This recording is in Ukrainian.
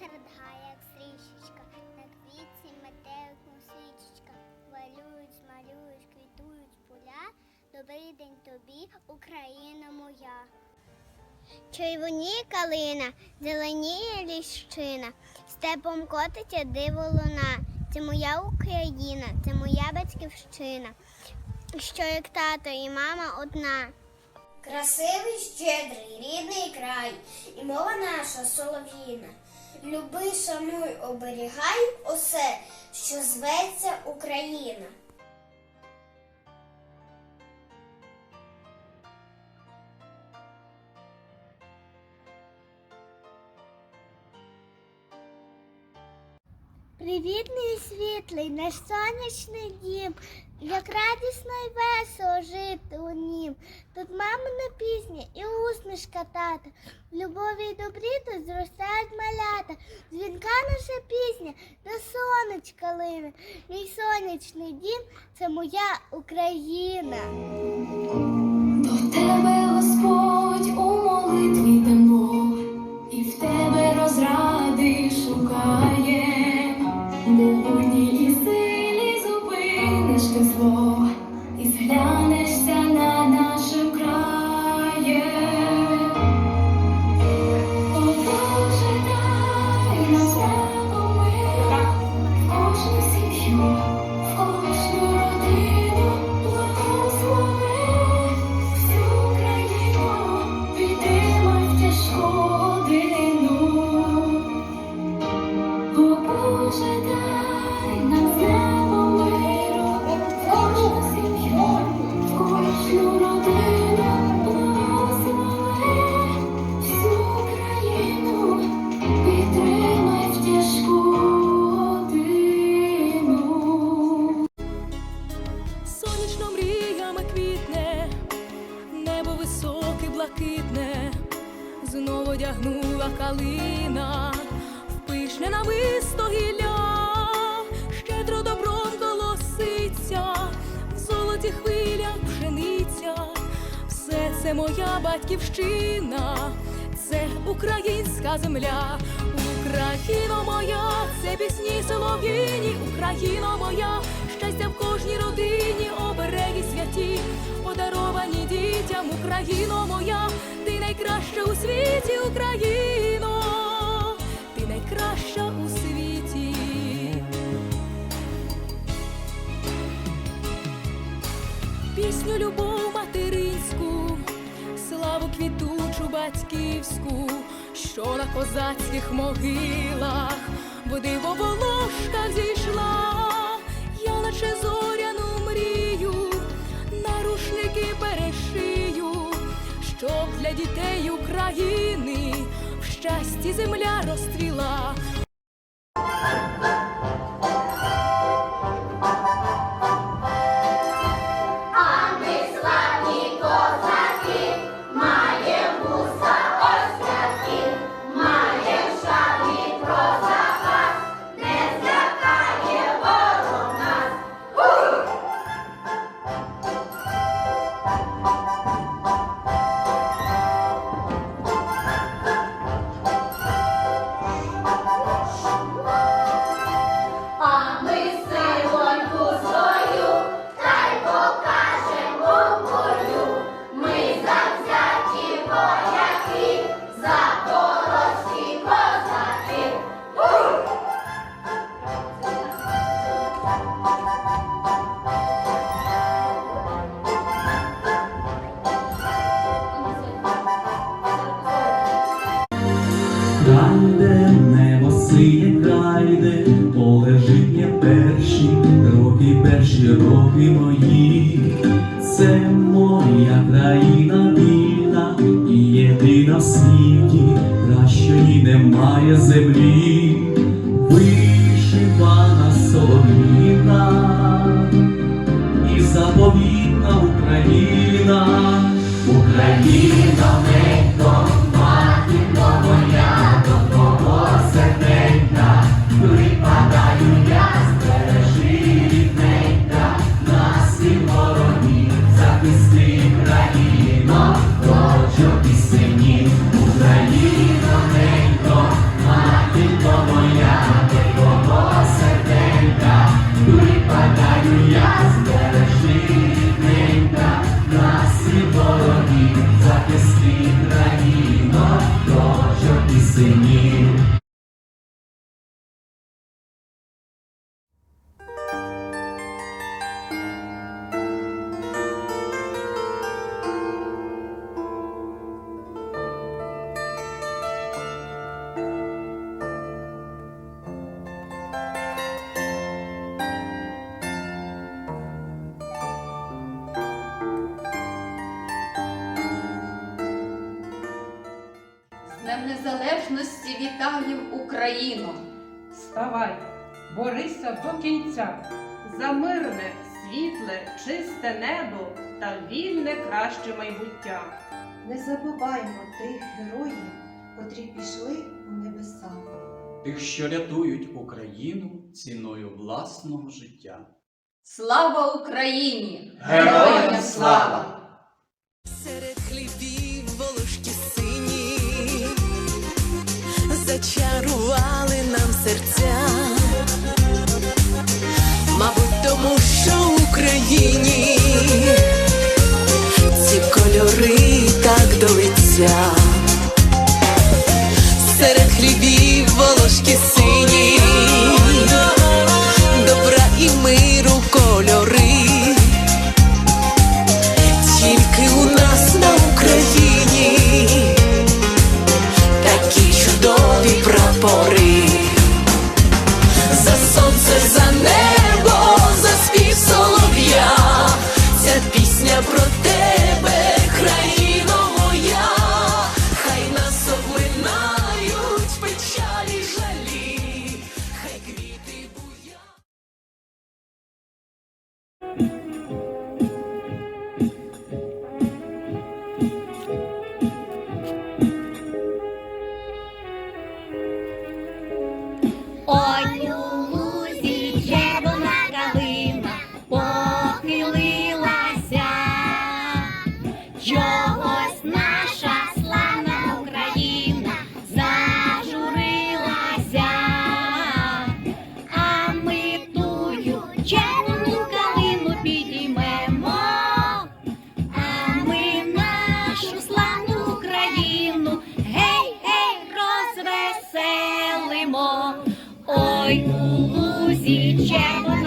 серед гая, як стрічечка, на квітці метеликом свічечка. Валюють, малюють, квітують поля. Добрий день тобі, Україна моя. Червоніє калина, зеленіє ліщина, степом котиться диво луна. Це моя Україна, це моя батьківщина, що як тато і мама одна. Красивий, щедрий, рідний край, і мова наша солов'їна. Люби, шануй, оберігай усе, що зветься Україна. Привітний світлий, наш сонячний дім, як радісно і весело жити у нім. Тут мамина пісня і усмішка тата. В любові й добрі тут зростають малята. Дзвінка наша пісня до сонечка лине. Мій сонячний дім це моя Україна. До тебе, Господь, у молитві йдемо, і в тебе розради шукаєм. understand блакитне, знову одягнула калина, в пишне намисто гілля, щедро добром колоситься, в золоті хвилях пшениця, все це моя батьківщина, це українська земля, Україно моя, це пісні солов'їні, Україно моя, щастя в кожній родині, обереги святі, подаровані дітям, Україно моя, ти найкраща у світі, Україно, ти найкраща у світі. Пісню любов материнську, славу квітучу батьківську, що на козацьких могилах в диво волошках зійшла, наче зоряну мрію, нарушники перешию, щоб для дітей України в щасті земля розцвіла. Перші роки, перші роки мої. Це моя країна вільна і єдина в світі, кращої немає землі, незалежності вітаєм Україну. Вставай, борися до кінця за мирне, світле, чисте небо та вільне краще майбуття. Не забуваймо тих героїв, котрі пішли у небеса. Тих, що рятують Україну ціною власного життя. Слава Україні! Героям слава! Зачарували нам серця, мабуть, тому що в Україні ці кольори так до лиця. Серед хлібів волошки Ой, у лузі червона